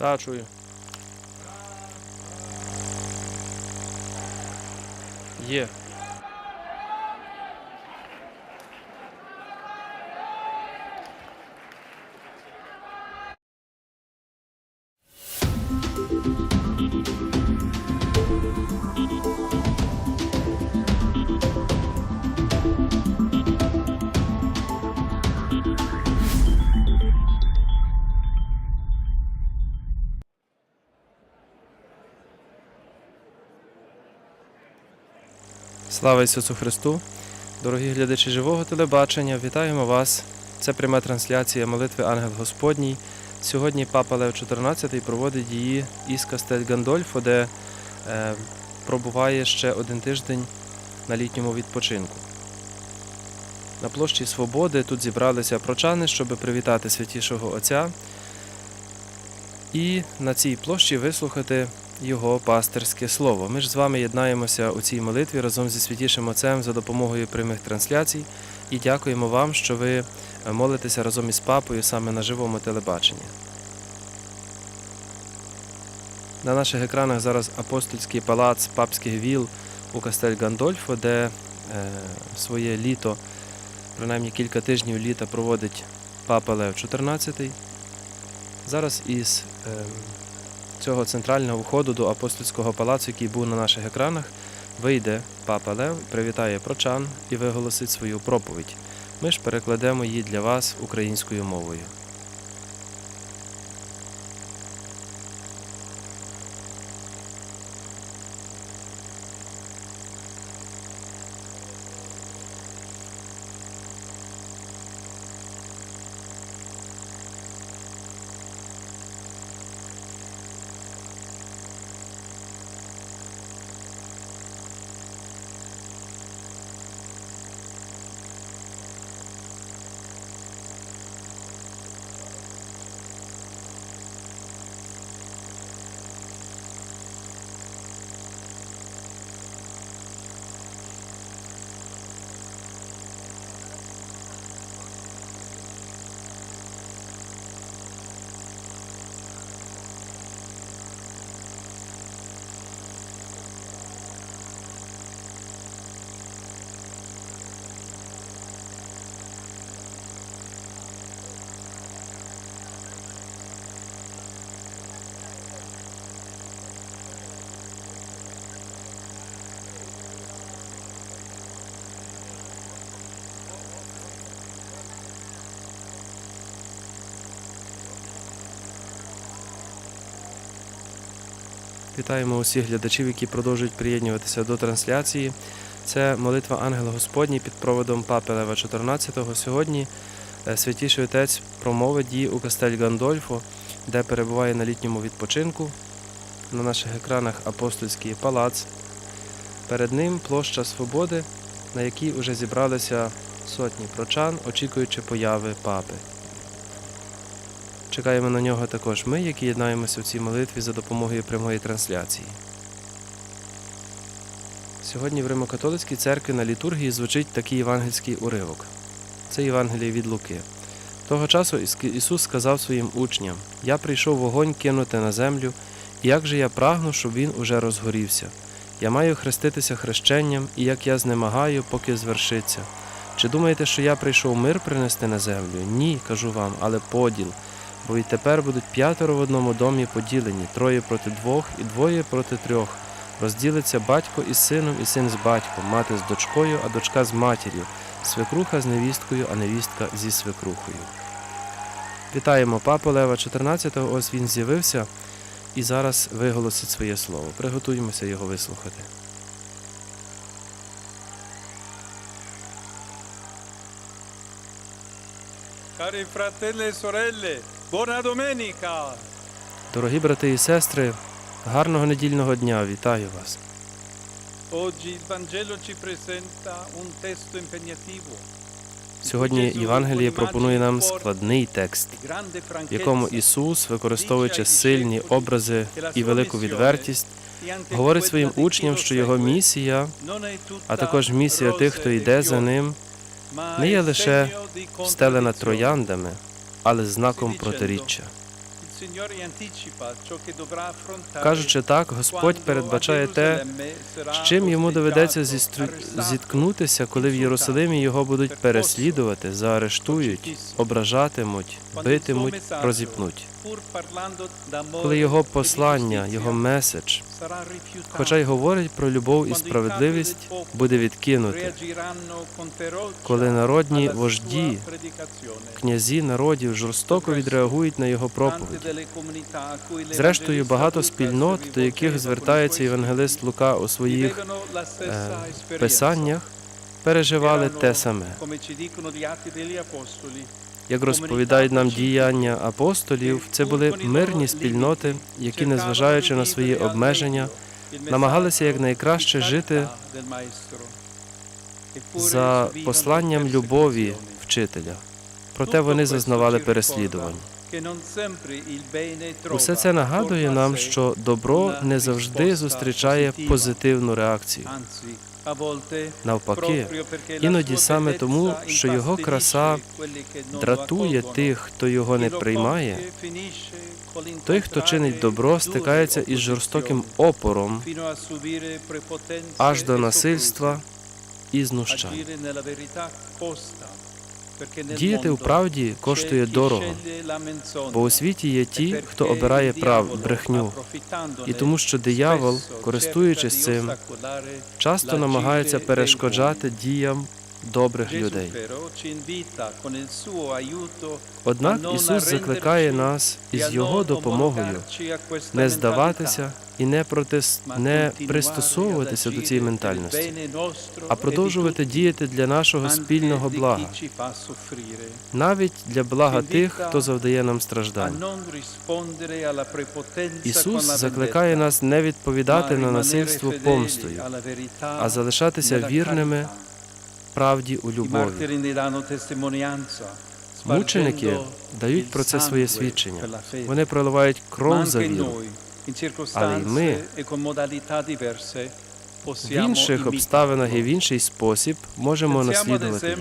Та, чую. Є. Слава Ісусу Христу! Дорогі глядачі живого телебачення, вітаємо вас. Це пряма трансляція молитви Ангел Господній. Сьогодні Папа Лев XIV проводить її із Кастель Гандольфо, де е, пробуває ще один тиждень на літньому відпочинку. На площі Свободи тут зібралися прочани, щоб привітати святішого Отця і на цій площі вислухати його пастирське слово. Ми ж з вами єднаємося у цій молитві разом зі святішим Отцем за допомогою прямих трансляцій і дякуємо вам, що ви молитеся разом із папою саме на живому телебаченні. На наших екранах зараз апостольський палац папських віл у Кастель Гандольфо, де е, своє літо, принаймні кілька тижнів літа проводить папа Лев XIV. Зараз із е, цього центрального входу до апостольського палацу, який був на наших екранах, вийде папа Лев, привітає прочан і виголосить свою проповідь. Ми ж перекладемо її для вас українською мовою. Вітаємо усіх глядачів, які продовжують приєднуватися до трансляції. Це молитва Ангел Господній під проводом Папи Лева XIV. Сьогодні е, святіший отець промовить її у Кастель Гандольфо, де перебуває на літньому відпочинку. На наших екранах апостольський палац. Перед ним площа Свободи, на якій вже зібралися сотні прочан, очікуючи появи папи. Чекаємо на нього також ми, які єднаємося в цій молитві за допомогою прямої трансляції. Сьогодні в Римокатолицькій церкві на літургії звучить такий євангельський уривок. Це Євангеліє від Луки. Того часу Ісус сказав своїм учням: Я прийшов вогонь кинути на землю, і як же я прагну, щоб він уже розгорівся. Я маю хреститися хрещенням, і як я знемагаю, поки звершиться. Чи думаєте, що я прийшов мир принести на землю? Ні, кажу вам, але поділ. Бо відтепер будуть п'ятеро в одному домі поділені, троє проти двох і двоє проти трьох. Розділиться батько із сином, і син з батьком, мати з дочкою, а дочка з матір'ю, свекруха з невісткою, а невістка зі свекрухою. Вітаємо папу Лева 14-го, ось він з'явився і зараз виголосить своє слово. Приготуємося його вислухати. Cari fratelli e sorelle, buona domenica! Дорогі брати і сестри, гарного недільного дня, вітаю вас. Oggi il Vangelo ci presenta un testo impegnativo. Сьогодні Євангеліє пропонує нам складний текст, в якому Ісус, використовуючи сильні образи і велику відвертість, говорить своїм учням, що його місія, а також місія тих, хто йде за ним, не є лише встелена трояндами, але знаком протиріччя. Кажучи так, Господь передбачає те, з чим йому доведеться зістру- зіткнутися, коли в Єрусалимі його будуть переслідувати, заарештують, ображатимуть, битимуть, розіпнуть. Коли його послання, його меседж, хоча й говорить про любов і справедливість, буде відкинути. Коли народні вожді, князі народів жорстоко відреагують на його проповідь. Зрештою, багато спільнот, до яких звертається євангелист Лука у своїх е, писаннях, переживали те саме. Як розповідають нам діяння апостолів, це були мирні спільноти, які, незважаючи на свої обмеження, намагалися якнайкраще жити за посланням любові вчителя. Проте вони зазнавали переслідувань. Усе це нагадує нам, що добро не завжди зустрічає позитивну реакцію. Навпаки, іноді саме тому, що його краса дратує тих, хто його не приймає, той, хто чинить добро, стикається із жорстоким опором аж до насильства і знущань. Діяти у правді коштує дорого, бо у світі є ті, хто обирає прав брехню, і тому, що диявол, користуючись цим, часто намагається перешкоджати діям добрих людей. Однак Ісус закликає нас із Його допомогою не здаватися і не, протис... не пристосовуватися до цієї ментальності, а продовжувати діяти для нашого спільного блага, навіть для блага тих, хто завдає нам страждань. Ісус закликає нас не відповідати на насильство помстою, а залишатися вірними правді у любові. Мученики дають про це своє свідчення. Вони проливають кров за віру. але й ми В інших обставинах і в інший спосіб можемо наслідувати їх.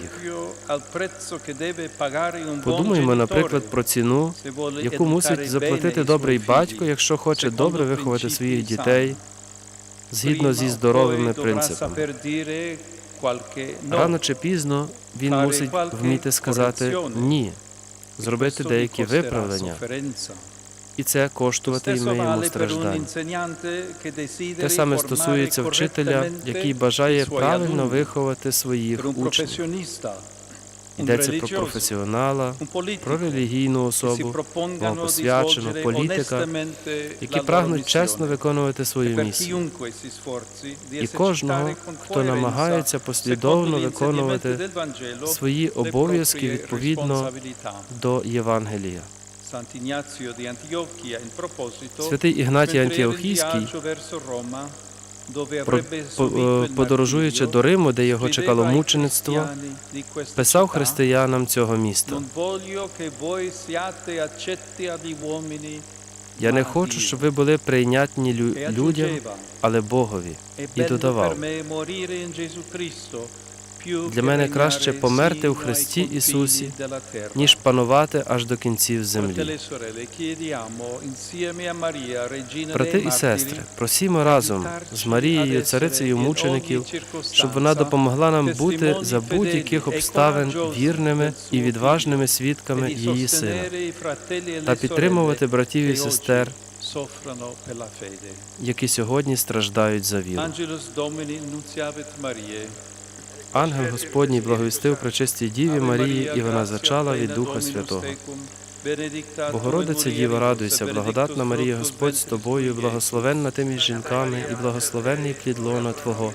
Подумаймо, наприклад, про ціну, яку мусить заплатити добрий батько, якщо хоче добре виховати своїх дітей згідно зі здоровими принципами. Рано чи пізно він мусить вміти сказати ні, зробити деякі виправлення, і це коштуватиме йому страждань. Те саме стосується вчителя, який бажає правильно виховати своїх учнів. Йдеться про професіонала, про релігійну особу, новопосвяченого політика, які прагнуть чесно виконувати свою місію. І кожного, хто намагається послідовно виконувати свої обов'язки відповідно до Євангелія. Святий Ігнатій Антіохійський, подорожуючи до Риму, де його чекало мучеництво, писав християнам цього міста. Я не хочу, щоб ви були прийнятні лю- людям, але Богові. І додавав, для мене краще померти у Христі Ісусі, ніж панувати аж до кінців землі. Брати і сестри, просімо разом з Марією, царицею мучеників, щоб вона допомогла нам бути за будь-яких обставин вірними і відважними свідками її сина та підтримувати братів і сестер, які сьогодні страждають за віру. Ангел Господній благовістив пречистій Діві Марії, і вона зачала від Духа Святого. Богородиця Діва, радуйся, благодатна Марія, Господь з тобою, благословенна ти між жінками, і благословенний плід лона Твого,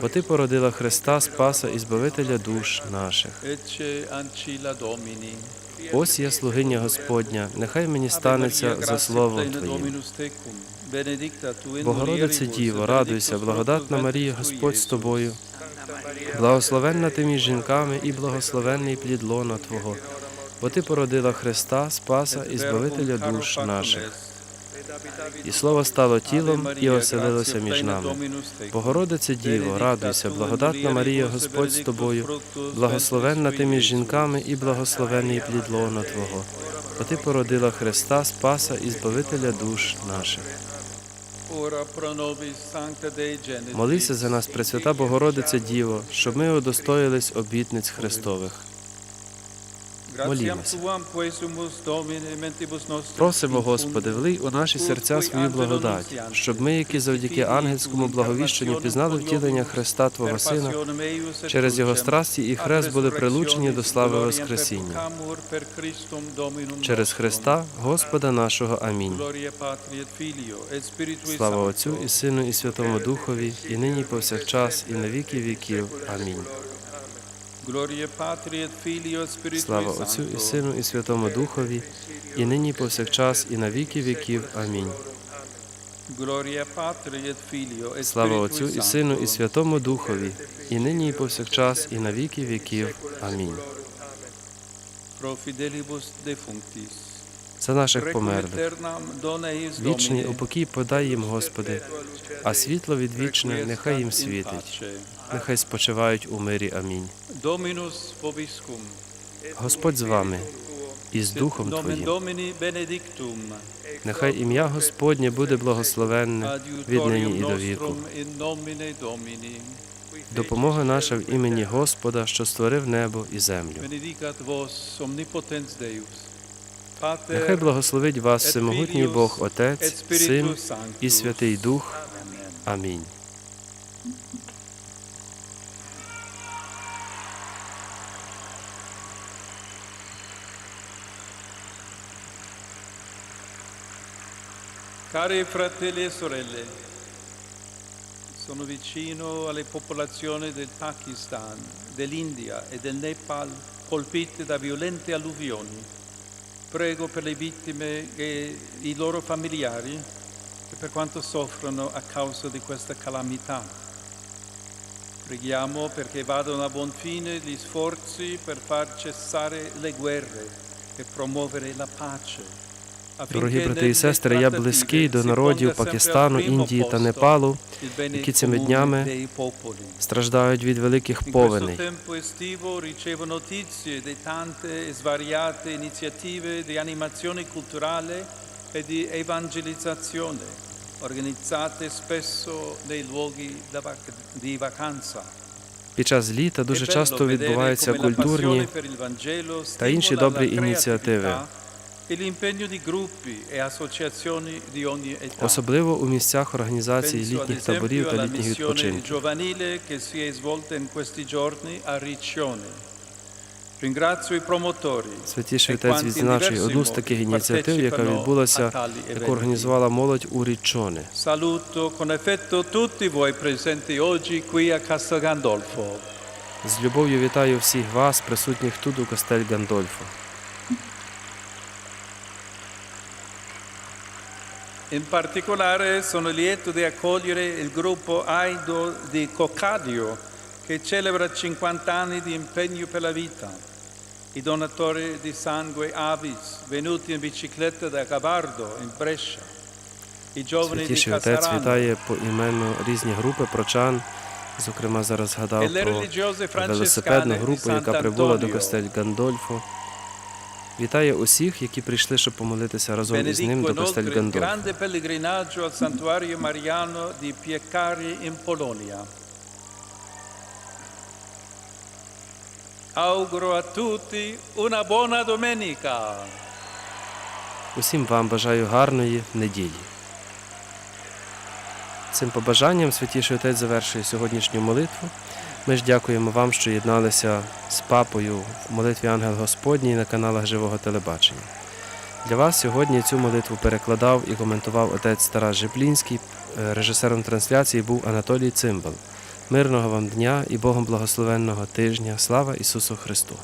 бо ти породила Христа, Спаса і Збавителя душ наших. Ось я слугиня Господня, нехай мені станеться за словом Твоїм. Богородице Діво, радуйся, благодатна Марія, Господь з тобою. Благословенна ти між жінками і благословенний плід лона Твого, бо ти породила Христа, Спаса і Збавителя душ наших. І слово стало тілом і оселилося між нами. Богородице Діво, радуйся, благодатна Марія, Господь з тобою, благословенна ти між жінками і благословений плід лона Твого. Бо ти породила Христа, Спаса і Збавителя душ наших. Молися за нас, Пресвята Богородице Діво, щоб ми удостоїлись обітниць Христових. Молімося. Просимо. Господи, влий у наші серця свою благодать, щоб ми, які завдяки ангельському благовіщенню пізнали втілення Христа Твого Сина, через Його страсті і хрест були прилучені до слави Воскресіння. Через Христа, Господа нашого. Амінь. Слава Отцю і Сину, і Святому Духові, і нині, і повсякчас, і на віки віків. Амінь. Слава Отцю і Сину, і Святому Духові, і нині, і повсякчас, і на віки віків. Амінь. Слава Отцю і Сину, і Святому Духові, і нині, і повсякчас, і на віки віків. Амінь. Pro fidelibus defunctis. За наших померлих. Вічний упокій подай їм, Господи, а світло відвічне нехай їм світить. Нехай спочивають у мирі. Амінь. Господь з вами і з Духом Твоїм. Нехай ім'я Господнє буде благословенне віднині і до віку. Допомога наша в імені Господа, що створив небо і землю. Нехай благословить вас всемогутній Бог, Отець, Син і Святий Дух. Амінь. Cari fratelli e sorelle, sono vicino alle popolazioni del Pakistan, dell'India e del Nepal colpite da violente alluvioni. Prego per le vittime e i loro familiari e per quanto soffrono a causa di questa calamità. Preghiamo perché vadano a buon fine gli sforzi per far cessare le guerre e promuovere la pace. Дорогі брати і сестри, я близький до народів Пакистану, Індії та Непалу, які цими днями страждають від великих повеней. e e. Під час літа дуже часто відбуваються культурні та інші добрі ініціативи. Особливо у місцях організації літніх таборів та літніх відпочинків. Святіший e отець відзначує одну з таких ініціатив, яка відбулася, яку організувала молодь у Річчоне. Saluto con affetto tutti voi presenti oggi qui a Castel Gandolfo. З любов'ю вітаю всіх вас, присутніх тут у Костель Гандольфо. In particolare sono lieto di accogliere il gruppo Aido di Coccadio che celebra 50 anni di impegno per la vita. I donatori di sangue Avis venuti in bicicletta da Gabardo in Brescia. I giovani di Святіший отець Casarano вітає поіменно різні групи прочан. Зокрема, зараз e згадав le про religiose велосипедну francescane di групу, яка прибула до Sant'Antonio. Костель Гандольфо. Вітає усіх, які прийшли, щоб помолитися разом із ним до in Polonia. Auguro a tutti una buona domenica. Усім вам бажаю гарної неділі. Цим побажанням святіший отець завершує сьогоднішню молитву. Ми ж дякуємо вам, що єдналися з папою в молитві Ангел Господній на каналах Живого телебачення. Для вас сьогодні цю молитву перекладав і коментував отець Тарас Жеплінський. Е, Режисером трансляції був Анатолій Цимбал. Мирного вам дня і Богом благословенного тижня. Слава Ісусу Христу!